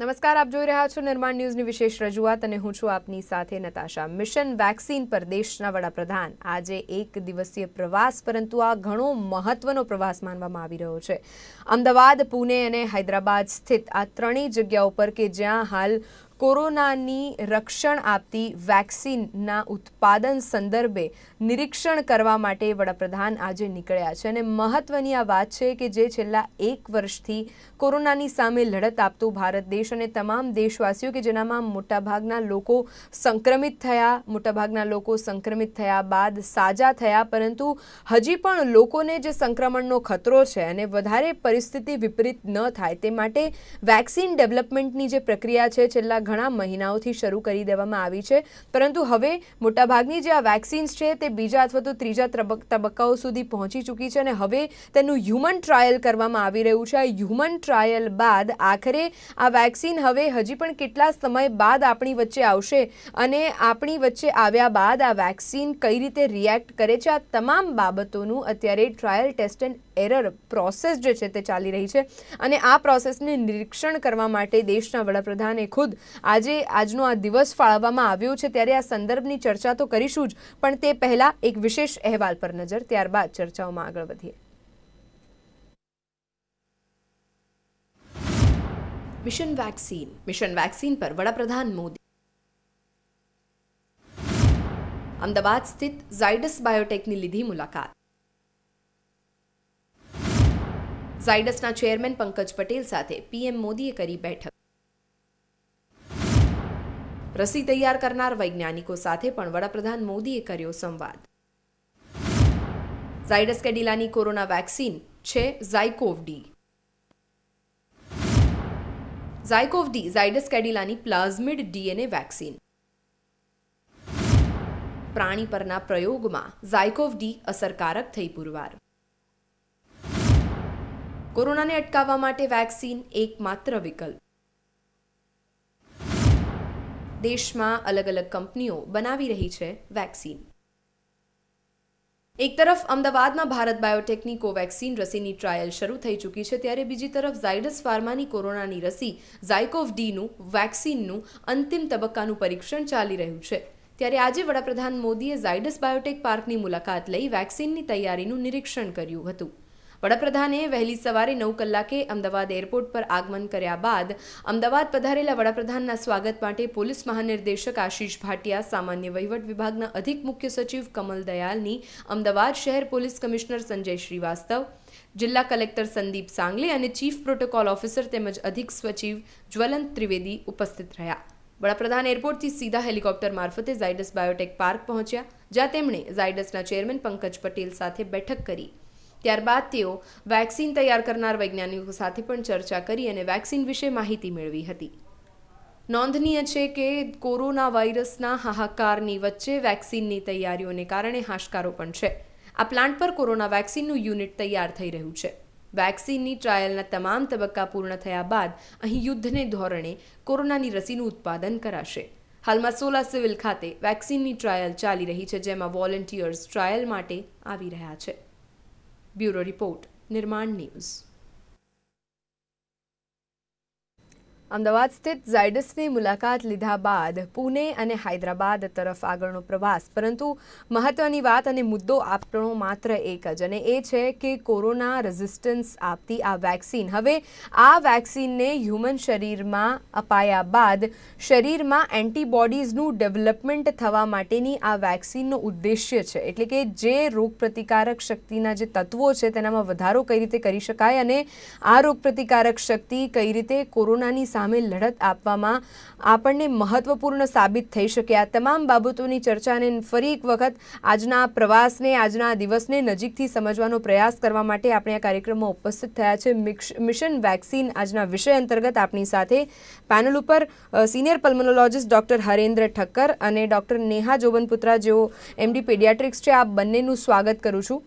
નમસ્કાર, આપ જોઈ રહ્યા છો નિર્માણ ન્યૂઝની વિશેષ રજૂઆત અને હું છું આપની સાથે નતાશા. મિશન વેક્સિન પર દેશના વડાપ્રધાન. આજે એક દિવસીય પ્રવાસ, પરંતુ આ ઘણો મહત્વનો પ્રવાસ માનવામાં આવી રહ્યો છે. અમદાવાદ, પુણે અને હૈદરાબાદ સ્થિત આ ત્રણેય જગ્યાઓ પર કે જ્યાં હાલ કોરોનાની રક્ષણ આપતી વેક્સિનના ઉત્પાદન સંદર્ભે નિરીક્ષણ કરવા માટે વડાપ્રધાન આજે નીકળ્યા છે. અને મહત્વની આ વાત છે કે જે છેલ્લા એક વર્ષથી કોરોનાની સામે લડત આપતું ભારત દેશ અને તમામ દેશવાસીઓ કે જેનામાં મોટાભાગના લોકો સંક્રમિત થયા, મોટાભાગના લોકો સંક્રમિત થયા બાદ સાજા થયા, પરંતુ હજી પણ લોકોને જે સંક્રમણનો ખતરો છે અને વધારે પરિસ્થિતિ વિપરીત ન થાય તે માટે વેક્સિન ડેવલપમેન્ટની જે પ્રક્રિયા છે, છેલ્લા ઘણા મહિનાઓથી શરૂ કરી દેવામાં આવી છે. પરંતુ હવે મોટાભાગની જે આ વેક્સિન્સ છે તે બીજા અથવા તો ત્રીજા તબક- તબક્કાઓ સુધી પહોંચી ચૂકી છે અને હવે તેનું હ્યુમન ટ્રાયલ કરવામાં આવી રહ્યું છે. આ હ્યુમન ટ્રાયલ બાદ આખરે આ વેક્સિન હવે હજી પણ કેટલા સમય બાદ આપણી વચ્ચે આવશે અને આપણી વચ્ચે આવ્યા બાદ આ વેક્સિન કઈ રીતે રિએક્ટ કરે છે, આ તમામ બાબતોનું અત્યારે trial test and error process જે છે તે ચાલી રહી છે. અને આ પ્રોસેસને નિરીક્ષણ કરવા માટે દેશના વડાપ્રધાને ખુદ આજે આજનો આ દિવસ ફાળવવામાં આવ્યો છે, ત્યારે આ સંદર્ભની ચર્ચા તો કરીશું જ, પણ તે પહેલા એક વિશેષ અહેવાલ પર નજર, ત્યારબાદ ચર્ચાઓમાં આગળ વધીએ. મિશન વેક્સિન મિશન વેક્સિન પર વડાપ્રધાન મોદી. અમદાવાદ સ્થિત ઝાયડસ બાયોટેકની લીધી મુલાકાત. ઝાયડસના ચેરમેન પંકજ પટેલ સાથે પીએમ મોદીએ કરી બેઠક. રસી તૈયાર કરનાર વૈજ્ઞાનિકો સાથે પણ વડાપ્રધાન મોદીએ કર્યો સંવાદ. ઝાયડસ કેડિલાની કોરોના વેક્સિન છે ઝાયકોવ ડી. ઝાયકોવ ડી ઝાયડસ કેડિલાની પ્લાઝમિડ ડીએનએ વેક્સિન. પ્રાણી પરના પ્રયોગમાં ઝાયકોવ ડી અસરકારક થઈ પુરવાર. કોરોનાને અટકાવવા માટે વેક્સિન એકમાત્ર વિકલ્પ. દેશમાં અલગ અલગ કંપનીઓ બનાવી રહી છે વેક્સિન. એક તરફ અમદાવાદમાં ભારત બાયોટેકની કોવેક્સિન રસીની ટ્રાયલ શરૂ થઈ ચૂકી છે, ત્યારે બીજી તરફ ઝાયડસ ફાર્માની કોરોનાની રસી ઝાયકોવ ડીનું વેક્સિનનું અંતિમ તબક્કાનું પરીક્ષણ ચાલી રહ્યું છે. ત્યારે આજે વડાપ્રધાન મોદીએ ઝાયડસ બાયોટેક પાર્કની મુલાકાત લઈ વેક્સિનની તૈયારીનું નિરીક્ષણ કર્યું હતું. વડાપ્રધાને વહેલી સવારે નવ કલાકે અમદાવાદ એરપોર્ટ પર આગમન કર્યા બાદ અમદાવાદ પધારેલા વડાપ્રધાનના સ્વાગત માટે પોલીસ મહાનિર્દેશક આશીષ ભાટિયા, સામાન્ય વહીવટ વિભાગના અધિક મુખ્ય સચિવ કમલ દયાલની, અમદાવાદ શહેર પોલીસ કમિશનર સંજય શ્રીવાસ્તવ, જિલ્લા કલેક્ટર સંદીપ સાંગલે અને ચીફ પ્રોટોકોલ ઓફિસર તેમજ અધિક સચિવ જ્વલંત ત્રિવેદી ઉપસ્થિત રહ્યા. વડાપ્રધાન એરપોર્ટથી સીધા હેલિકોપ્ટર મારફતે ઝાયડસ બાયોટેક પાર્ક પહોંચ્યા, જ્યાં તેમણે ઝાયડસના ચેરમેન પંકજ પટેલ સાથે બેઠક કરી. ત્યારબાદ તેઓ વેક્સિન તૈયાર કરનાર વૈજ્ઞાનિકો સાથે પણ ચર્ચા કરી અને વેક્સિન વિશે માહિતી મેળવી હતી. નોંધનીય છે કે કોરોના વાયરસના હાહાકારની વચ્ચે વેક્સિનની તૈયારીઓને કારણે હાશકારો પણ છે. આ પ્લાન્ટ પર કોરોના વેક્સિનનું યુનિટ તૈયાર થઈ રહ્યું છે. વેક્સિનની ટ્રાયલના તમામ તબક્કા પૂર્ણ થયા બાદ અહીં યુદ્ધને ધોરણે કોરોનાની રસીનું ઉત્પાદન કરાશે. હાલમાં સોલા સિવિલ ખાતે વેક્સિનની ટ્રાયલ ચાલી રહી છે, જેમાં વોલેન્ટિયર્સ ટ્રાયલ માટે આવી રહ્યા છે. Bureau report Nirman news Ahmedabad સ્થિત ઝાયડસની મુલાકાત લીધા બાદ પુણે અને હૈદરાબાદ તરફ આગળનો પ્રવાસ. પરંતુ મહત્વની વાત અને મુદ્દો આપણો માત્ર એક જ, અને એ છે કે કોરોના રેઝિસ્ટન્સ આપતી આ વેક્સિન હવે આ વેક્સિનને હ્યુમન શરીરમાં અપાયા બાદ શરીરમાં એન્ટીબોડીઝનું ડેવલપમેન્ટ થવા માટેની આ વેક્સિનનો ઉદ્દેશ્ય છે. એટલે કે જે રોગપ્રતિકારક શક્તિના જે તત્વો છે તેનામાં વધારો કઈ રીતે કરી શકાય અને આ રોગપ્રતિકારક શક્તિ કઈ રીતે કોરોનાની સામે લડત આપવામાં આપણને મહત્વપૂર્ણ સાબિત થઈ શકે. આ તમામ બાબતોની ચર્ચાને ફરી એક વખત આજના પ્રવાસને, આજના દિવસને નજીકથી સમજવાનો પ્રયાસ કરવા માટે આપણે આ કાર્યક્રમમાં ઉપસ્થિત થયા છે. મિશન વેક્સિન આજના વિષય અંતર્ગત આપણી સાથે પેનલ ઉપર senior pulmonologist doctor Harendra Thakkar અને ડૉક્ટર નેહા જોબનપુત્રા, જેઓ એમડી પેડિયાટ્રિક્સ છે. આ બંનેનું સ્વાગત કરું છું.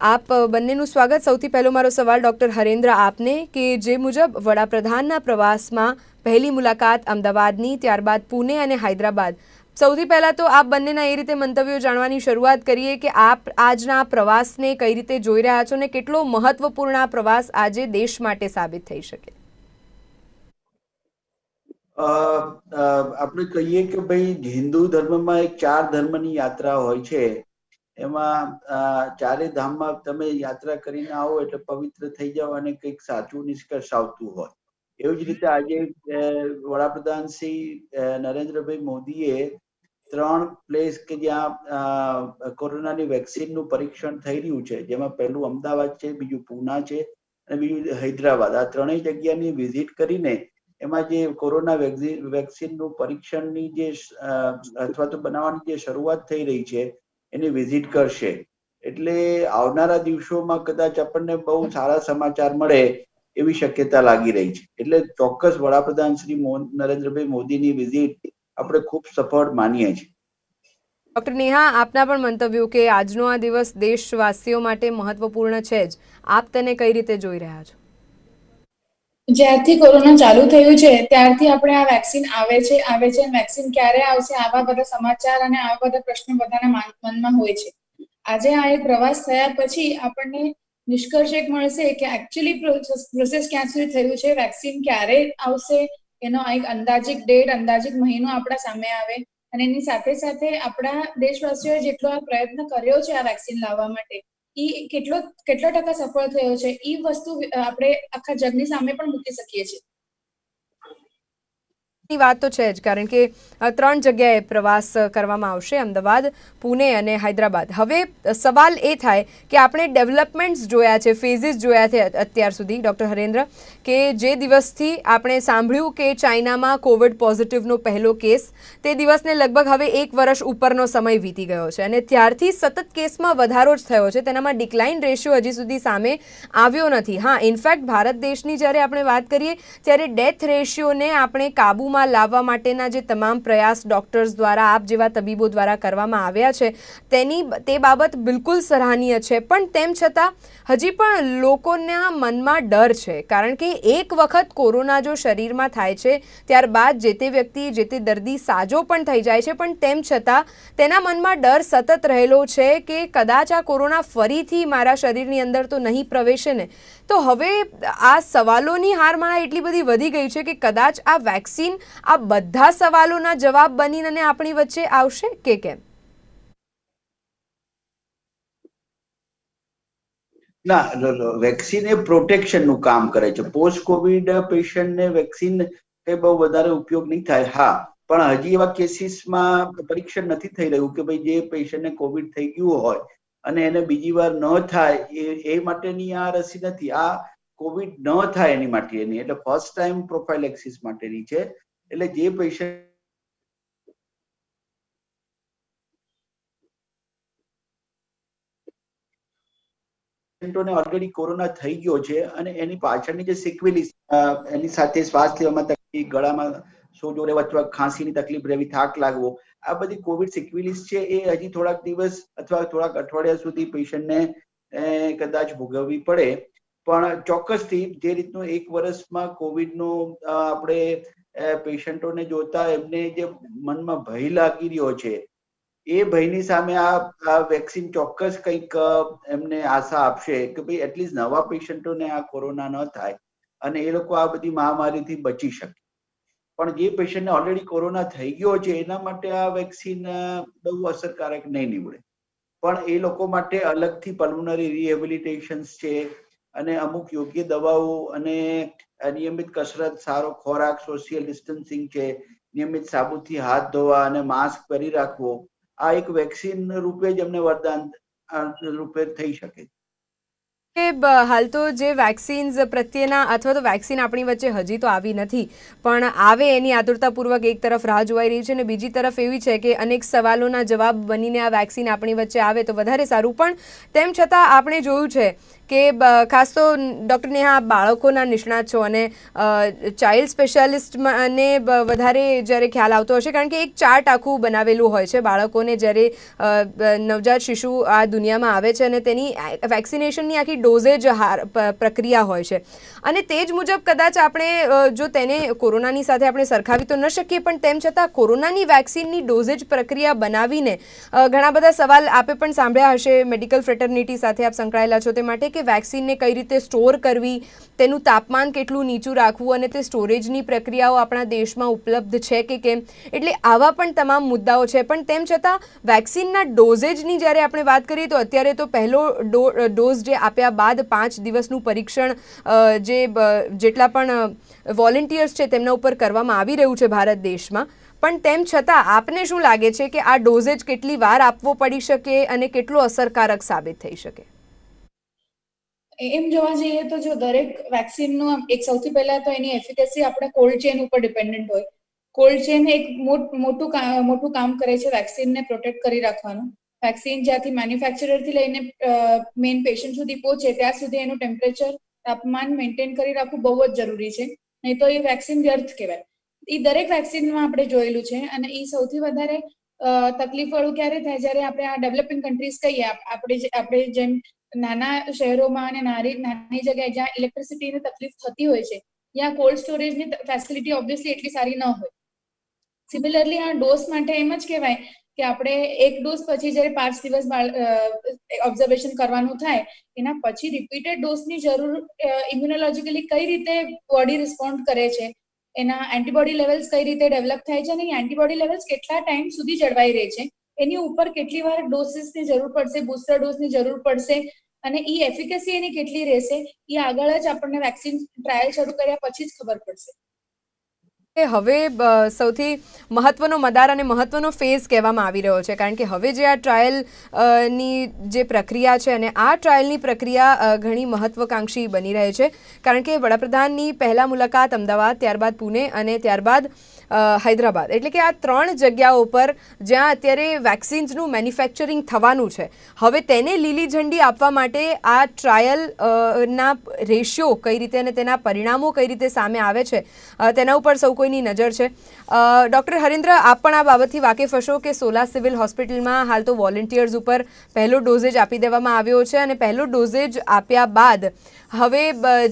આપ બંનેનું સ્વાગત. સૌથી પહેલો મારો સવાલ ડૉક્ટર હરેન્દ્ર આપને કે જે મુજબ વડાપ્રધાનના પ્રવાસમાં પહેલી મુલાકાત અમદાવાદની, ત્યારબાદ પુણે અને હૈદરાબાદ. સૌથી પહેલાં તો આપ બંનેના એ રીતે મંતવ્યો જાણવાની શરૂઆત કરીએ કે આપ આજના પ્રવાસને કઈ રીતે જોઈ રહ્યા છો ને કેટલો મહત્વપૂર્ણ આ પ્રવાસ આજે દેશ માટે સાબિત થઈ શકે? આપણે કહીએ કે ભાઈ હિન્દુ ધર્મમાં એક ચાર ધર્મની યાત્રા હોય છે. એમાં ચારે ધામમાં તમે યાત્રા કરીને આવો એટલે પવિત્ર થઈ જાઓ અને કંઈક સાચું નિષ્કર્ષ આવતું હોય. એવું જ રીતે આજે વડાપ્રધાન શ્રી નરેન્દ્રભાઈ મોદીએ ત્રણ પ્લેસ કે જ્યાં કોરોનાની વેક્સિનનું પરીક્ષણ થઈ રહ્યું છે, જેમાં પહેલું અમદાવાદ છે, બીજું પૂના છે અને બીજું હૈદરાબાદ. આ ત્રણેય જગ્યાની વિઝિટ કરીને એમાં જે કોરોના વેક્સિન વેક્સિનનું પરીક્ષણની જે અથવા તો બનાવવાની જે શરૂઆત થઈ રહી છે એની વિઝિટ કરશે. એટલે આવનારા દિવસોમાં કદાચ આપણને બહુ સારા સમાચાર મળે એવી શક્યતા લાગી રહી છે. એટલે ચોક્કસ વડાપ્રધાન શ્રી નરેન્દ્રભાઈ મોદીની વિઝિટ આપણે ખૂબ સફળ માનીએ છીએ. ડોક્ટર નેહા, આપના પણ મંતવ્યો કે આજનો આ દિવસ દેશવાસીઓ માટે મહત્વપૂર્ણ છે જ. આપ તેને કઈ રીતે જોઈ રહ્યા છો? જ્યારથી કોરોના ચાલુ થયું છે, ત્યારથી આપણે આ વેક્સિન આવે છે આવે છે વેક્સિન ક્યારે આવશે, આવા બધા સમાચાર અને આવા બધા પ્રશ્નો બધાના માન- મનમાં હોય છે. આજે આ એક પ્રવાસ થયા પછી આપણને નિષ્કર્ષ એક મળશે કે એકચ્યુઅલી પ્રોસેસ ક્યાં સુધી થયું છે વેક્સિન ક્યારે આવશે, એનો એક અંદાજિત ડેટ અંદાજિત મહિનો આપણા સામે આવે, અને એની સાથે સાથે આપણા દેશવાસીઓએ જેટલો આ પ્રયત્ન કર્યો છે આ વેક્સિન લાવવા માટે ઈ કેટલો કેટલો ટકા સફળ થયો છે એ વસ્તુ આપણે આખા જગની સામે પણ મૂકી શકીએ છીએ. વાત તો છે જ, કારણ કે ત્રણ જગ્યાએ પ્રવાસ કરવામાં આવશે, અમદાવાદ, પુણે અને હૈદરાબાદ. હવે સવાલ એ થાય કે આપણે ડેવલપમેન્ટ્સ જોયા છે, ફેઝિસ જોયા છે અત્યાર સુધી, ડૉક્ટર હરેન્દ્ર, કે જે દિવસથી આપણે સાંભળ્યું કે ચાઇનામાં કોવિડ પોઝિટિવનો પહેલો કેસ, તે દિવસને લગભગ હવે એક વર્ષ ઉપરનો સમય વીતી ગયો છે. અને ત્યારથી સતત કેસમાં વધારો જ થયો છે, તેનામાં ડિક્લાઇન રેશિયો હજી સુધી સામે આવ્યો નથી. હા, ઇનફેક્ટ ભારત દેશની જ્યારે આપણે વાત કરીએ, ત્યારે ડેથ રેશિયોને આપણે કાબૂમાં લાવવા માટેના જે તમામ પ્રયાસ ડોક્ટર્સ દ્વારા, આપ જેવા તબીબો દ્વારા કરવામાં આવ્યા છે, તેની તે બાબત બિલકુલ સરાહનીય છે. પણ તેમ છતાં, હજી પણ લોકોના મનમાં ડર છે. કારણ કે એક વખત કોરોના જો શરીરમાં થાય છે, ત્યારબાદ જે તે વ્યક્તિ, જે તે દર્દી સાજો પણ થઈ જાય છે. પણ તેમ છતાં, તેના મનમાં ડર સતત રહેલો છે કે કદાચ આ કોરોના ફરીથી મારા શરીરની અંદર તો નહીં પ્રવેશે ને. તો હવે આ સવાલોની હારમાળા એટલી બધી વધી ગઈ છે કે કદાચ આ વેક્સિન આ બધા સવાલોના જવાબ બનીને આપણી વચ્ચે આવશે કે કેમ? ના વેક્સિન એ પ્રોટેક્શનનું કામ કરે છે. પોસ્ટ કોવિડ પેશન્ટને વેક્સિન એ બહુ વધારે ઉપયોગ નહીં થાય. હા, પણ હજી એવા કેસીસમાં પરીક્ષણ નથી થઈ રહ્યું કે ભાઈ જે પેશન્ટને કોવિડ થઈ ગયું હોય અને એને બીજી વાર ન થાય, એ એ માટેની આ રસી નથી. આ કોવિડ ન થાય એની માટેની. એટલે ફર્સ્ટ ટાઈમ પ્રોફાઇલેક્સિસ માટેની છે. એટલે જે પૈસા ઓલરેડી કોરોના થઈ ગયો છે અને એની પાછળની જે સિક્વેલી એની સાથે શ્વાસ લેવામાં તકલીફ, ગળામાં સોજો રહેવા અથવા ખાંસીની તકલીફ રહેવી, થાક લાગવો, આ બધી કોવિડ સિક્વેલીસ છે એ હજી થોડાક દિવસ અથવા થોડાક અઠવાડિયા સુધી પેશન્ટને કદાચ ભોગવવી પડે. પણ ચોક્કસથી જે રીતનું એક વર્ષમાં કોવિડનો આપણે પેશન્ટોને જોતા એમને જે મનમાં ભય લાગી રહ્યો છે, એ ભયની સામે આ વેક્સિન ચોક્કસ કંઈક એમને આશા આપશે કે ભાઈ એટલીસ્ટ નવા પેશન્ટોને આ કોરોના ન થાય અને એ લોકો આ બધી મહામારીથી બચી શકે. પણ જે પેશન્ટને ઓલરેડી કોરોના થઈ ગયો છે, એના માટે આ વેક્સિન બહુ અસરકારક નહીં નીવડે. પણ એ લોકો માટે અલગથી પલ્મોનરી રિહેબિલિટેશન્સ છે અને અમુક યોગ્ય દવાઓ અને નિયમિત કસરત, સારો ખોરાક સોશિયલ ડિસ્ટન્સિંગ છે નિયમિત સાબુથી હાથ ધોવા અને માસ્ક પહેરી રાખવો, આ એક વેક્સિન રૂપે જ એમને વરદાન રૂપે થઈ શકે. હાલ તો જે વેક્સિન્સ પ્રત્યેના અથવા તો વેક્સિન આપણી વચ્ચે હજી તો આવી નથી, પણ આવે એની આતુરતાપૂર્વક એક તરફ રાહ જોવાઈ રહી છે અને બીજી તરફ એવી છે કે અનેક સવાલોના જવાબ બનીને આ વેક્સિન આપણી વચ્ચે આવે તો વધારે સારું. પણ તેમ છતાં આપણે જોયું છે કે ખાસ તો ડૉક્ટર નેહા બાળકોના નિષ્ણાત છો અને ચાઇલ્ડ સ્પેશિયાલિસ્ટમાં ને વધારે જ્યારે ખ્યાલ આવતો હશે, કારણ કે એક ચાર્ટ આખું બનાવેલું હોય છે બાળકોને જ્યારે નવજાત શિશુ આ દુનિયામાં આવે છે અને તેની વેક્સિનેશનની આખી ડોઝેજ પ્રક્રિયા હોય છે. અને તે જ મુજબ કદાચ આપણે જો તેને કોરોનાની સાથે આપણે સરખાવી તો ન શકીએ, પણ તેમ છતાં કોરોનાની વેક્સિનની ડોઝેજ પ્રક્રિયા બનાવીને ઘણા બધા સવાલ આપે પણ સાંભળ્યા હશે. મેડિકલ ફ્રેટર્નિટી સાથે આપ સંકળાયેલા છો તે માટે કે કે વેક્સિનને કઈ રીતે સ્ટોર કરવી, તેનું તાપમાન કેટલું નીચું રાખવું અને તે સ્ટોરેજની પ્રક્રિયાઓ આપણા દેશમાં ઉપલબ્ધ છે કે કેમ? એટલે આવા પણ તમામ મુદ્દાઓ છે. પણ તેમ છતાં, વેક્સિનના ડોઝેજની જ્યારે આપણે વાત કરીએ, તો અત્યારે તો પહેલો ડોઝ જે આપ્યા બાદ પાંચ દિવસનું પરીક્ષણ જે જેટલા પણ વોલેન્ટિયર્સ છે, તેમના ઉપર કરવામાં આવી રહ્યું છે ભારત દેશમાં. પણ તેમ છતાં, આપને શું લાગે છે કે આ ડોઝેજ કેટલી વાર આપવો પડી શકે અને કેટલો અસરકારક સાબિત થઈ શકે? એમ જોવા જઈએ તો જો દરેક વેક્સિનનું નું એક સૌથી પહેલા તો એની એફિકેસી આપણે કોલ્ડ ચેન ઉપર ડિપેન્ડન્ટ હોય. કોલ્ડ ચેન એક મોટ- મોટું કામ કરે છે વેક્સિનને પ્રોટેક્ટ કરી રાખવાનું. વેક્સિન જ્યાંથી મેન્યુફેક્ચરરથી લઈને મેઇન પેશન્ટ સુધી પહોંચે ત્યાં સુધી એનું ટેમ્પરેચર તાપમાન મેન્ટેન કરી રાખવું બહુ જ જરૂરી છે. નહીં તો એ વેક્સિન વ્યર્થ કહેવાય. એ દરેક વેક્સિનમાં આપણે જોયેલું છે અને એ સૌથી વધારે તકલીફ વાળું ક્યારે થાય? જ્યારે આપણે આ ડેવલપિંગ કન્ટ્રીઝ કહીએ આપણે આપણે જેમ નાના શહેરોમાં અને નાની નાની જગ્યાએ જ્યાં ઇલેક્ટ્રિસિટીની તકલીફ થતી હોય છે, ત્યાં કોલ્ડ સ્ટોરેજની ફેસિલિટી ઓબ્વિયસલી એટલી સારી ન હોય. સિમિલરલી આ ડોઝ માટે એમ જ કહેવાય કે આપણે એક ડોઝ પછી જ્યારે પાંચ દિવસ ઓબ્ઝર્વેશન કરવાનું થાય, એના પછી રિપીટેડ ડોઝની જરૂર ઇમ્યુનોલોજીકલી કઈ રીતે બોડી રિસ્પોન્ડ કરે છે, એના એન્ટીબોડી લેવલ્સ કઈ રીતે ડેવલપ થાય છે અને એન્ટીબોડી લેવલ્સ કેટલા ટાઈમ સુધી જળવાઈ રહે છે એની ઉપર કેટલી વાર ડોસીસની જરૂર પડશે બુસ્ટર ડોઝની જરૂર પડશે અને એ એફિકસી એની કેટલી રહેશે એ આગળ જ આપણને વેક્સિન ટ્રાયલ શરૂ કર્યા પછી જ ખબર પડશે. હવે સૌથી મહત્વનો મદાર અને મહત્વનો ફેઝ કહેવામાં આવી રહ્યો છે. કારણ કે હવે જે આ ટ્રાયલની જે પ્રક્રિયા છે અને આ ટ્રાયલની પ્રક્રિયા ઘણી મહત્વકાંક્ષી બની રહે છે. કારણ કે વડાપ્રધાનની પહેલા મુલાકાત અમદાવાદ, ત્યારબાદ પુણે અને ત્યારબાદ હૈદરાબાદ. એટલે કે આ ત્રણ જગ્યાઓ પર જ્યાં અત્યારે વેક્સિન્સનું મેન્યુફેક્ચરિંગ થવાનું છે. હવે તેને લીલી ઝંડી આપવા માટે આ ટ્રાયલ ના રેશિયો કઈ રીતે અને તેના પરિણામો કઈ રીતે સામે આવે છે તેના ઉપર સૌ કોઈની નજર છે. ડૉક્ટર હરેન્દ્ર, આપ પણ આ બાબતથી વાકેફ હશો કે સોલા સિવિલ હોસ્પિટલમાં હાલ તો વોલેન્ટિયર્સ ઉપર પહેલો ડોઝેજ આપી દેવામાં આવ્યો છે અને પહેલો ડોઝેજ આપ્યા બાદ હવે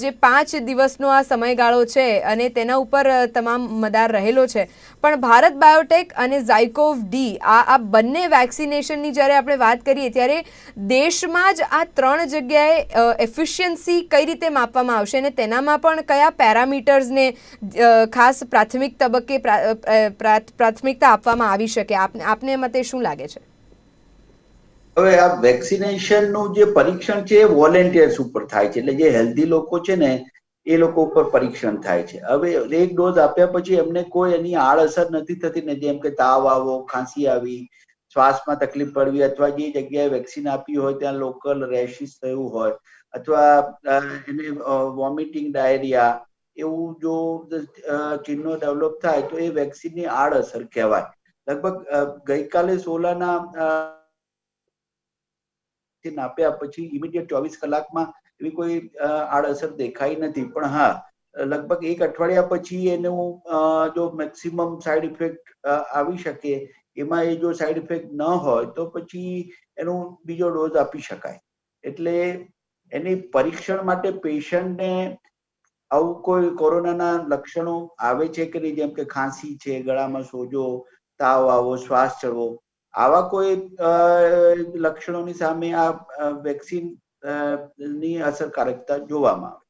જે પાંચ દિવસનો આ સમયગાળો છે અને તેના ઉપર તમામ મદાર રહેલો છે. પણ ભારત બાયોટેક અને ઝાયકોવ ડી, આ આ બંને વેક્સિનેશનની જ્યારે આપણે વાત કરીએ ત્યારે દેશમાં જ આ ત્રણ જગ્યાએ એફિશિયન્સી કઈ રીતે માપવામાં આવશે અને તેનામાં પણ કયા પેરામીટર્સને ખાસ પ્રાથમિક તબક્કે પ્રાથમિકતા આપવામાં આવી શકે? આપને આપને મતે શું લાગે છે? હવે આ વેક્સિનેશનનું જે પરીક્ષણ છે એ વોલેન્ટિયર્સ ઉપર થાય છે. એટલે જે હેલ્ધી લોકો છે ને, એ લોકો ઉપર પરીક્ષણ થાય છે. હવે એક ડોઝ આપ્યા પછી એમને કોઈ એની આડઅસર નથી થતી ને જેમ કે તાવ આવો, ખાંસી આવી, શ્વાસમાં તકલીફ પડવી અથવા જે જગ્યાએ વેક્સિન આપી હોય ત્યાં લોકલ રેશિસ થયું હોય અથવા એને વોમિટિંગ, ડાયરિયા એવું જો ચિહ્નો ડેવલપ થાય તો એ વેક્સિનની આડઅસર કહેવાય. લગભગ ગઈકાલે સોલાના વેક્સિન આપ્યા પછી ઇમિડિયેટ ચોવીસ કલાકમાં એવી કોઈ આડઅસર દેખાઈ નથી. પણ હા, લગભગ એક અઠવાડિયા પછી એનું જો મેક્સિમમ સાઈડ ઇફેક્ટ આવી શકે, એમાં એ જો સાઈડ ઇફેક્ટ ન હોય તો પછી એનું બીજો ડોઝ આપી શકાય. એટલે એની પરીક્ષણ માટે પેશન્ટને આવું કોઈ કોરોનાના લક્ષણો આવે છે કે નહીં? જેમ કે ખાંસી છે, ગળામાં સોજો, તાવ આવો, શ્વાસ ચડવો આવા કોઈ લક્ષણોની સામે આ વેક્સિનની અસરકારકતા જોવામાં આવે.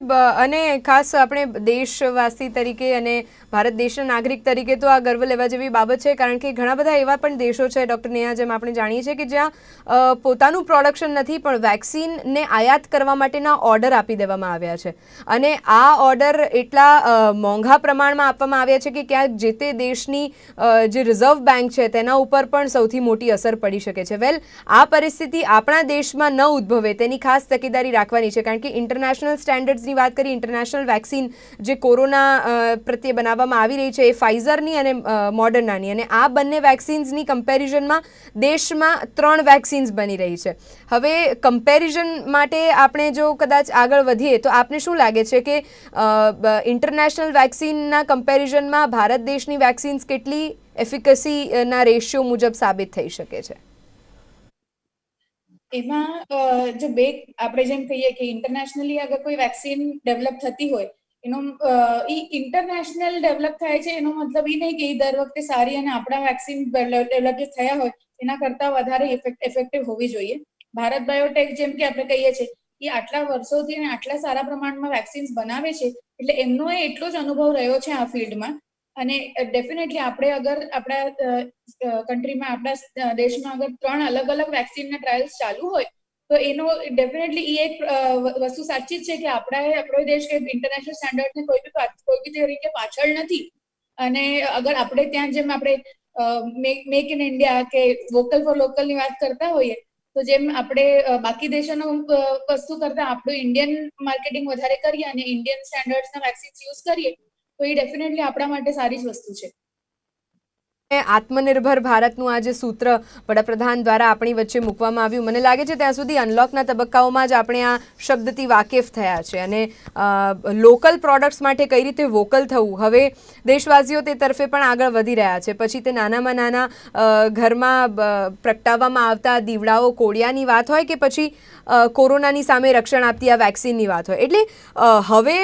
અને ખાસ આપણે દેશવાસી તરીકે અને ભારત દેશના નાગરિક તરીકે તો આ ગર્વ લેવા જેવી બાબત છે, કારણ કે ઘણા બધા એવા પણ દેશો છે, ડૉક્ટર નેહા, જેમ આપણે જાણીએ છીએ કે જ્યાં પોતાનું પ્રોડક્શન નથી, પણ વેક્સિનને આયાત કરવા માટેના ઓર્ડર આપી દેવામાં આવ્યા છે. અને આ ઓર્ડર એટલા મોંઘા પ્રમાણમાં આપવામાં આવ્યા છે કે ક્યાંક જે તે દેશની જે રિઝર્વ બેંક છે, તેના ઉપર પણ સૌથી મોટી અસર પડી શકે છે. વેલ આ પરિસ્થિતિ આપણા દેશમાં ન ઉદ્ભવે, તેની ખાસ તકેદારી રાખવાની છે, કારણ કે ઇન્ટરનેશનલ સ્ટેન્ડર્ડ્સની વાત કરીએ ઇન્ટરનેશનલ વેક્સિન જે કોરોના પ્રત્યે બનાવવામાં આવી રહી છે એ ફાઇઝરની અને મોડર્નાની અને આ બંને વેક્સિન્સની કમ્પેરિઝનમાં દેશમાં ત્રણ વેક્સિન્સ બની રહી છે. હવે કમ્પેરિઝન માટે આપણે જો કદાચ આગળ વધીએ, તો આપને શું લાગે છે કે ઇન્ટરનેશનલ વેક્સિનના કમ્પેરિઝનમાં ભારત દેશની વેક્સિન્સ કેટલી એફિકસીના રેશિયો મુજબ સાબિત થઈ શકે છે? એમાં જો બે, આપણે જેમ કહીએ કે ઇન્ટરનેશનલી અગર કોઈ વેક્સિન ડેવલપ થતી હોય, એનો ઈ ઇન્ટરનેશનલ ડેવલપ થાય છે, એનો મતલબ એ નહીં કે એ દર વખતે સારી અને આપણા વેક્સિન ડેવલપ થયા હોય, એના કરતા વધારે ઇફેક્ટિવ હોવી જોઈએ. ભારત બાયોટેક જેમ કે આપણે કહીએ છીએ એ આટલા વર્ષોથી અને આટલા સારા પ્રમાણમાં વેક્સિન્સ બનાવે છે, એટલે એમનો એ એટલો જ અનુભવ રહ્યો છે આ ફિલ્ડમાં અને ડેફિનેટલી આપણે અગર આપણા કન્ટ્રીમાં આપણા દેશમાં અગર ત્રણ અલગ અલગ વેક્સિનના ટ્રાયલ્સ ચાલુ હોય, તો એનો ડેફિનેટલી એ એક વસ્તુ સાચી જ છે કે આપણા આપણો દેશ કે ઇન્ટરનેશનલ સ્ટેન્ડર્ડને કોઈ બી કોઈ બી રીતે પાછળ નથી. અને અગર આપણે ત્યાં જેમ આપણે મેક ઇન ઇન્ડિયા કે વોકલ ફોર લોકલની વાત કરતા હોઈએ, તો જેમ આપણે બાકી દેશોનો વસ્તુ કરતા, આપણું ઇન્ડિયન માર્કેટિંગ વધારે કરીએ અને ઇન્ડિયન સ્ટેન્ડર્ડ્સના વેક્સિન્સ યુઝ કરીએ તો એ ડેફિનેટલી આપણા માટે સારી જ વસ્તુ છે. આત્મનિર્ભર ભારતનું આ જે સૂત્ર વડાપ્રધાન દ્વારા આપણી વચ્ચે મૂકવામાં આવ્યું, મને લાગે છે ત્યાં સુધી અનલોકના તબક્કાઓમાં જ આપણે આ શબ્દથી વાકેફ થયા છે અને લોકલ પ્રોડક્ટ્સ માટે કઈ રીતે વોકલ થવું? હવે દેશવાસીઓ તે તરફે પણ આગળ વધી રહ્યા છે. પછી તે નાનામાં નાના ઘરમાં પ્રગટાવવામાં આવતા દીવડાઓ, કોળિયાની વાત હોય કે પછી કોરોનાની સામે રક્ષણ આપતી આ વેક્સિનની વાત હોય. એટલે હવે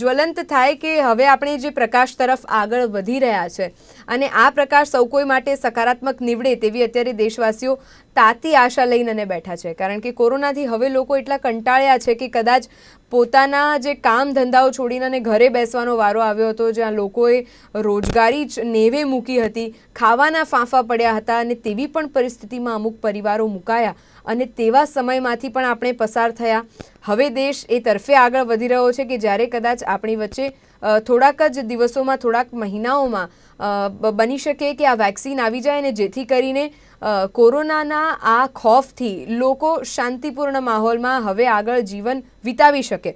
જ્વલંત થાય કે હવે આપણે જે પ્રકાશ તરફ આગળ વધી રહ્યા છે અને આ પ્રકાશ સૌ કોઈ માટે સકારાત્મક નીવડે તેવી અત્યારે દેશવાસીઓ તાતી આશા લઈને બેઠા છે. કારણ કે કોરોનાથી હવે લોકો એટલા કંટાળ્યા છે કે કદાચ પોતાના જે કામ ધંધાઓ છોડીને અને ઘરે બેસવાનો વારો આવ્યો હતો, જ્યાં લોકોએ રોજગારી જ નેવે મૂકી હતી. ખાવાના ફાંફા પડ્યા હતા અને તેવી પણ પરિસ્થિતિમાં અમુક પરિવારો મુકાયા અને તેવા સમયમાંથી પણ આપણે પસાર થયા. હવે દેશ એ તરફે આગળ વધી રહ્યો છે કે જ્યારે કદાચ આપણી વચ્ચે થોડાક જ દિવસોમાં, થોડાક મહિનાઓમાં બની શકે કે આ વેક્સિન આવી જાય અને જેથી કરીને કોરોનાના આ ખોફથી લોકો શાંતિપૂર્ણ માહોલમાં હવે આગળ જીવન વિતાવી શકે.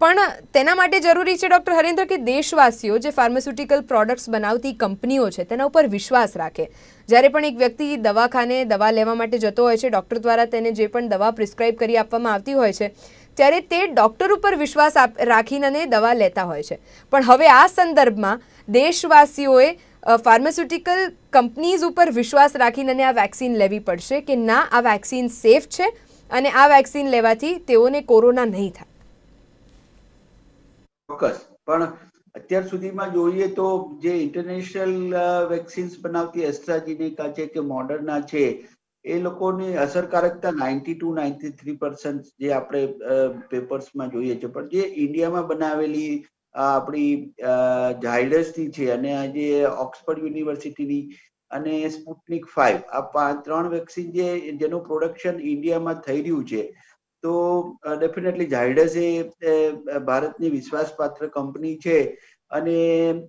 પણ તેના માટે જરૂરી છે, ડૉક્ટર હરેન્દ્ર, કે દેશવાસીઓ જે ફાર્માસ્યુટિકલ પ્રોડક્ટ્સ બનાવતી કંપનીઓ છે, તેના ઉપર વિશ્વાસ રાખે. જ્યારે પણ એક વ્યક્તિ દવાખાને દવા લેવા માટે જતો હોય છે, ડૉક્ટર દ્વારા તેને જે પણ દવા પ્રિસ્ક્રાઇબ કરી આપવામાં આવતી હોય છે, ત્યારે તે ડૉક્ટર ઉપર વિશ્વાસ રાખીને દવા લેતા હોય છે. પણ હવે આ સંદર્ભમાં દેશવાસીઓએ ફાર્માસ્યુટિકલ કંપનીઝ ઉપર વિશ્વાસ રાખીને આ વેક્સિન લેવી પડશે કે ના, આ વેક્સિન સેફ છે અને આ વેક્સિન લેવાથી તેઓને કોરોના નહીં થાય. ચોક્કસ. પણ અત્યાર સુધીમાં જોઈએ તો જે ઇન્ટરનેશનલ વેક્સિન્સ બનાવતી એસ્ટ્રાજીનિકા છે કે મોડર્ના છે, એ લોકોની અસરકારકતા ninety two, ninety three percent જે આપણે પેપર્સમાં જોઈએ છે. પણ જે ઇન્ડિયામાં બનાવેલી આપણી ઝાયડસની છે અને આજે ઓક્સફર્ડ યુનિવર્સિટીની અને સ્પુટનિક ફાઈવ, આ ત્રણ વેક્સિન જે, જેનું પ્રોડક્શન ઇન્ડિયામાં થઈ રહ્યું છે, તો ડેફિનેટલી ઝાયડસ એ ભારતની વિશ્વાસપાત્ર કંપની છે અને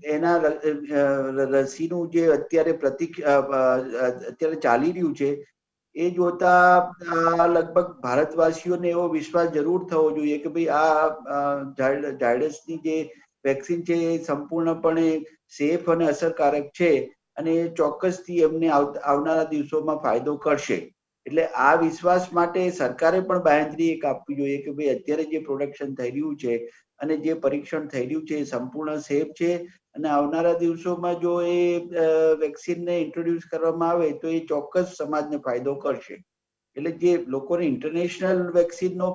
એના રસીનું જે અત્યારે પ્રતિક અત્યારે ચાલી રહ્યું છે એ જોતા લગભગ ભારતવાસીઓને એવો વિશ્વાસ જરૂર થવો જોઈએ કે ભાઈ આ ઝાયડસની જે વેક્સિન છે એ સંપૂર્ણપણે સેફ અને અસરકારક છે અને ચોક્કસથી એમને આવનારા દિવસોમાં ફાયદો કરશે. એટલે આ વિશ્વાસ માટે સરકારે પણ બાંહેધરી એક આપવી જોઈએ કે ભાઈ અત્યારે જે પ્રોડક્શન થઈ રહ્યું છે અને જે પરીક્ષણ થઈ રહ્યું છે એ સંપૂર્ણ સેફ છે અને આવનારા દિવસોમાં જો એ વેક્સિનને ઇન્ટ્રોડ્યુસ કરવામાં આવે તો એ ચોક્કસ સમાજને ફાયદો કરશે. એટલે જે લોકોને ઇન્ટરનેશનલ વેક્સિનનો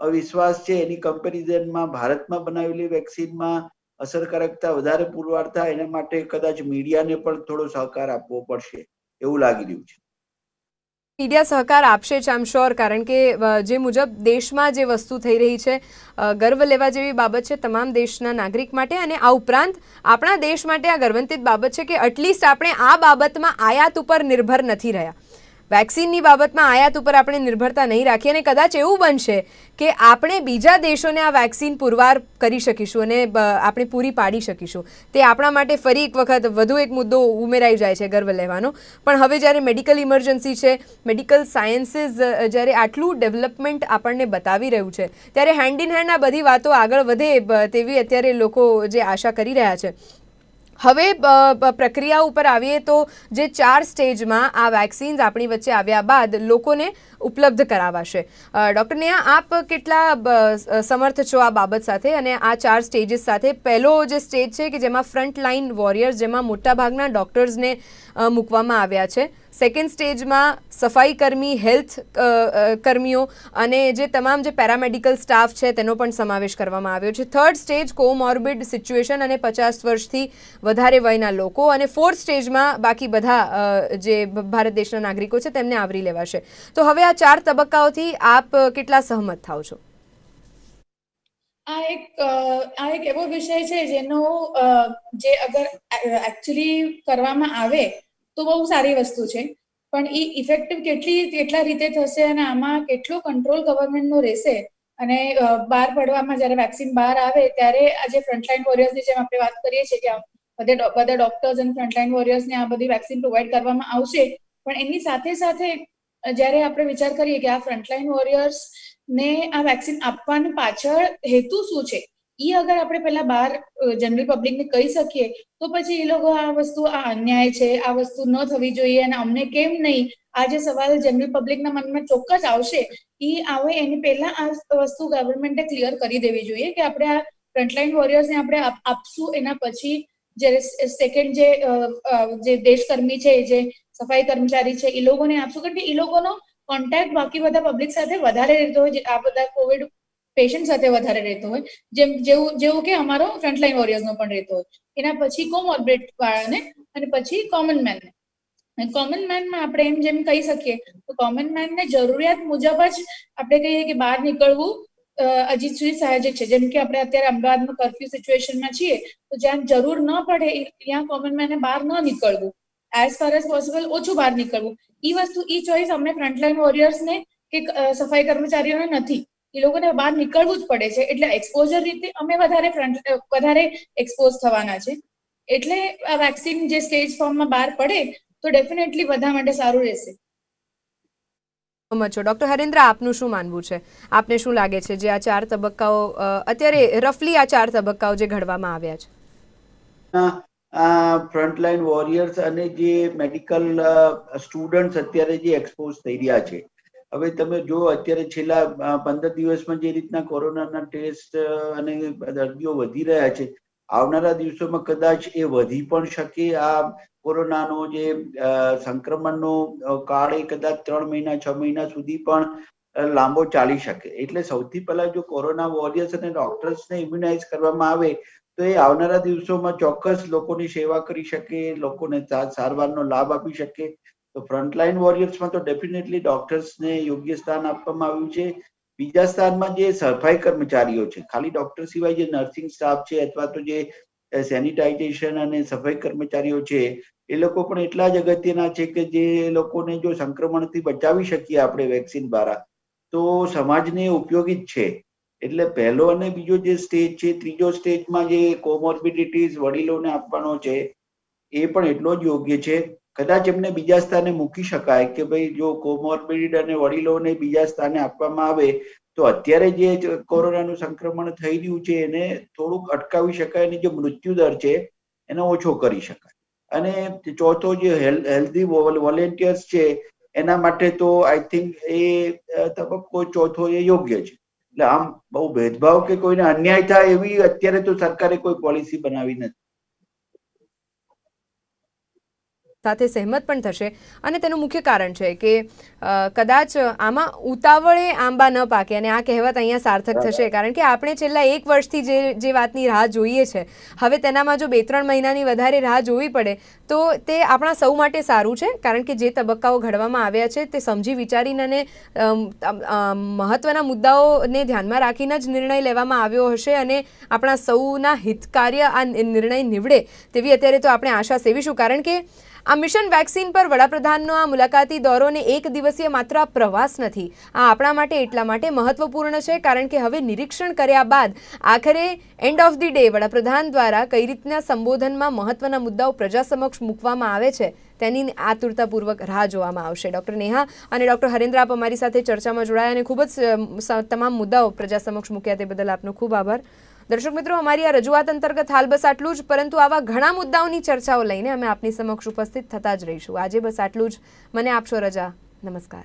વિશ્વાસ છે, એની કમ્પેરિઝનમાં ભારતમાં બનાવેલી વેક્સિનમાં અસરકારકતા વધારે પુરવાર થાય, એના માટે કદાચ મીડિયાને પણ થોડો સહકાર આપવો પડશે. એવું લાગી રહ્યું છે. મીડિયા સહકાર આપશે જ આમ શ્યોર કારણ કે જે મુજબ દેશમાં જે વસ્તુ થઈ રહી છે ગર્વ લેવા જેવી બાબત છે તમામ દેશના નાગરિક માટે અને આ ઉપરાંત આપણા દેશ માટે આ ગર્વંતિત બાબત છે કે એટલીસ્ટ આપણે આ બાબતમાં આયાત ઉપર નિર્ભર નથી રહ્યા. વેક્સિનની બાબતમાં આયાત ઉપર આપણે નિર્ભરતા નહીં રાખીએ અને કદાચ એવું બનશે કે આપણે બીજા દેશોને આ વેક્સિન પુરવાર કરી શકીશું અને આપણે પૂરી પાડી શકીશું. તે આપણા માટે ફરી એક વખત વધુ એક મુદ્દો ઉમેરાઈ જાય છે ગર્વ લેવાનો. પણ હવે જ્યારે મેડિકલ ઇમરજન્સી છે, મેડિકલ સાયન્સીસ જ્યારે આટલું ડેવલપમેન્ટ આપણને બતાવી રહ્યું છે, ત્યારે હેન્ડ ઇન હેન્ડ આ બધી વાતો આગળ વધે તેવી અત્યારે લોકો જે આશા કરી રહ્યા છે. હવે પ્રક્રિયા ઉપર આવીએ તો જે ચાર સ્ટેજમાં આ વેક્સિન્સ આપણી વચ્ચે આવ્યા બાદ લોકોને ઉપલબ્ધ કરાવાશે. ડૉક્ટર નેહા, આપ કેટલા સમર્થ છો આ બાબત સાથે અને આ ચાર સ્ટેજીસ સાથે? પહેલો જે સ્ટેજ છે કે જેમાં ફ્રન્ટ લાઇન વોરિયર્સ, જેમાં મોટાભાગના ડૉક્ટર્સને મૂકવામાં આવ્યા છે. સેકન્ડ સ્ટેજમાં સફાઈ કર્મી હેલ્થ કર્મીઓ અને જે તમામ જે પેરામેડિકલ સ્ટાફ છે તેનો પણ સમાવેશ કરવામાં આવ્યો છે. થર્ડ સ્ટેજ કોમોર્બિડ સિચ્યુએશન અને પચાસ વર્ષથી વધારે વયના લોકો અને ફોર્થ સ્ટેજમાં બાકી બધા જે ભારત દેશના નાગરિકો છે તેમને આવરી લેવાશે. તો હવે આ ચાર તબક્કાઓથી આપ કેટલા સહમત થાવ છો? આ એક આ એક એવો વિષય છે જેનો જે અગર એકચ્યુઅલી કરવામાં આવે તો બહુ સારી વસ્તુ છે. પણ એ ઇફેક્ટિવ કેટલી, કેટલા રીતે થશે અને આમાં કેટલો કંટ્રોલ ગવર્મેન્ટનો રહેશે અને બહાર પડવામાં જ્યારે વેક્સિન બહાર આવે ત્યારે આજે ફ્રન્ટલાઇન વોરિયર્સની જેમ આપણે વાત કરીએ છીએ કે બધે બધા ડોક્ટર્સ અને ફ્રન્ટલાઇન વોરિયર્સને આ બધી વેક્સિન પ્રોવાઈડ કરવામાં આવશે. પણ એની સાથે સાથે, જ્યારે આપણે વિચાર કરીએ કે આ ફ્રન્ટલાઇન વોરિયર્સ ને આ વેક્સિન આપવાની પાછળ હેતુ શું છે એ અગર આપણે પહેલા બહાર જનરલ પબ્લિકને કહી શકીએ, તો પછી એ લોકો આ વસ્તુ, આ અન્યાય છે, આ વસ્તુ ન થવી જોઈએ અને અમને કેમ નહીં? આ જે સવાલ જનરલ પબ્લિકના મનમાં ચોક્કસ આવશે. એ આવે એની પહેલા આ વસ્તુ ગવર્મેન્ટે ક્લિયર કરી દેવી જોઈએ કે આપણે આ ફ્રન્ટલાઇન વોરિયર્સને આપણે આપ- આપશું એના પછી જ્યારે સેકન્ડ જે જે દેશકર્મી છે, જે સફાઈ કર્મચારી છે એ લોકોને આપશું. કારણ કે એ લોકોનો કોન્ટેક્ટ બાકી બધા પબ્લિક સાથે વધારે રહેતો હોય આ બધા કોવિડ પેશન્ટ સાથે વધારે રહેતો હોય. જેમ જેવું જેવું કે અમારો ફ્રન્ટલાઈન વોરિયર્સનો પણ રહેતો હોય. એના પછી કોમોર્બિડ વાળાને અને પછી કોમન મેનને કોમન મેનમાં આપણે એમ જેમ કહી શકીએ, તો કોમન મેનને જરૂરિયાત મુજબ જ આપણે કહીએ કે બહાર નીકળવું હજી સુધી સાહજિક છે. જેમ કે આપણે અત્યારે અમદાવાદમાં કર્ફ્યુ સિચ્યુએશનમાં છીએ, તો જ્યાં જરૂર ન પડે ત્યાં કોમન મેને બહાર ન નીકળવું. એઝ ફાર એઝ પોસિબલ ઓછું બહાર નીકળવું. એ વસ્તુ એ ચોઈસ અમને ફ્રન્ટલાઈન વોરિયર્સને કે સફાઈ કર્મચારીઓને નથી. એ લોકોને બહાર નીકળવું જ પડે છે. એટલે એક્સપોઝર રીતે અમે વધારે ફ્રન્ટ વધારે એક્સપોઝ થવાના છે. એટલે આ વેક્સિન જે સ્ટેજ ફોર્મમાં બહાર પડે તો ડેફિનેટલી બધા માટે સારું રહેશે. છો. ડોક્ટર હરેન્દ્ર આપનું શું માનવું છે? આપને શું લાગે છે જે આ ચાર તબક્કાઓ અત્યારે રફલી આ ચાર તબક્કાઓ જે ઘડવામાં આવ્યા છે? ફ્રન્ટલાઈન વોરિયર્સ અને જે મેડિકલ સ્ટુડન્ટ્સ અત્યારે જે એક્સપોઝ થઈ રહ્યા છે હવે તમે જો અત્યારે છેલ્લા પંદર દિવસમાં જે રીતના કોરોનાના ટેસ્ટ અને દર્દીઓ વધી રહ્યા છે, આવનારા દિવસોમાં કદાચ એ વધી પણ શકે આ કોરોનાનો જે સંક્રમણનો કાળ એ કદાચ ત્રણ મહિના, છ મહિના સુધી પણ લાંબો ચાલી શકે. એટલે સૌથી પહેલા જો કોરોના વોરિયર્સ અને ડોક્ટર્સને ઇમ્યુનાઇઝ કરવામાં આવે, તો એ આવનારા દિવસોમાં ચોક્કસ લોકોની સેવા કરી શકે, લોકોને સારવારનો લાભ આપી શકે તો ફ્રન્ટલાઈન વોરિયર્સમાં તો ડેફિનેટલી ડોક્ટર્સને યોગ્ય સ્થાન આપવામાં આવ્યું છે. બીજા સ્થાનમાં જે સફાઈ કર્મચારીઓ છે, ખાલી ડોક્ટર સિવાય જે નર્સિંગ સ્ટાફ છે અથવા તો જે સેનિટાઇઝેશન અને સફાઈ કર્મચારીઓ છે, એ લોકો પણ એટલા જ અગત્યના છે કે જે લોકોને જો સંક્રમણથી બચાવી શકીએ આપણે વેક્સિન દ્વારા, તો સમાજને ઉપયોગી જ છે. એટલે પહેલો અને બીજો જે સ્ટેજ છે, ત્રીજો સ્ટેજમાં જે કોમોર્બિડિટીઝ વડીલોને આપવાનો છે, એ પણ એટલો જ યોગ્ય છે. કદાચ એમને બીજા સ્થાને મૂકી શકાય કે ભાઈ જો કોમોર્બિડ અને વડીલોને બીજા સ્થાને આપવામાં આવે, તો અત્યારે જે કોરોનાનું સંક્રમણ થઈ રહ્યું છે, એને થોડુંક અટકાવી શકાય અને જે મૃત્યુ દર છે, એને ઓછો કરી શકાય. અને ચોથો જે હેલ્ધી વોલેન્ટિયર્સ છે, એના માટે તો આઈ થિંક એ તબક્કો ચોથો એ યોગ્ય છે. એટલે આમ બહુ ભેદભાવ કે કોઈને અન્યાય થાય એવી અત્યારે તો સરકારે કોઈ પોલિસી બનાવી નથી. સાથે સહેમત પણ થશે. અને તેનું મુખ્ય કારણ છે કે કદાચ આમાં ઉતાવળે આંબા ન પાકે અને આ કહેવત અહીંયા સાર્થક થશે. કારણ કે આપણે છેલ્લા એક વર્ષથી જે જે વાતની રાહ જોઈએ છે હવે તેનામાં જો બે ત્રણ મહિનાની વધારે રાહ જોવી પડે તો તે આપણા સૌ માટે સારું છે. કારણ કે જે તબક્કાઓ ઘડવામાં આવ્યા છે તે સમજી વિચારીને અને મહત્વના મુદ્દાઓને ધ્યાનમાં રાખીને જ નિર્ણય લેવામાં આવ્યો હશે અને આપણા સૌના હિતકાર્ય આ નિર્ણય નીવડે તેવી અત્યારે તો આપણે આશા સેવીશું. કારણ કે આ મિશન વેક્સિન પર વડાપ્રધાનનો આ મુલાકાતી દોરોને એક દિવસીય માત્ર પ્રવાસ નથી. આ આપણા માટે એટલા માટે મહત્વપૂર્ણ છે કારણ કે હવે નિરીક્ષણ કર્યા બાદ આખરે એન્ડ ઓફ ધી ડે વડાપ્રધાન દ્વારા કઈ રીતના સંબોધનમાં મહત્વના મુદ્દાઓ પ્રજા સમક્ષ મૂકવામાં આવે છે તેની આતુરતાપૂર્વક રાહ જોવામાં આવશે. ડૉક્ટર નેહા અને ડૉક્ટર હરેન્દ્ર, આપ અમારી સાથે ચર્ચામાં જોડાયા અને ખૂબ જ તમામ મુદ્દાઓ પ્રજા સમક્ષ મૂક્યા તે બદલ આપનો ખૂબ આભાર. દર્શક મિત્રો, અમારી આ રજૂઆત અંતર્ગત હાલ બસ આટલું જ, પરંતુ આવા ઘણા મુદ્દાઓની ચર્ચાઓ લઈને અમે આપની સમક્ષ ઉપસ્થિત થતા જ રહીશું. આજે બસ આટલું જ. મને આપશો રજા. નમસ્કાર.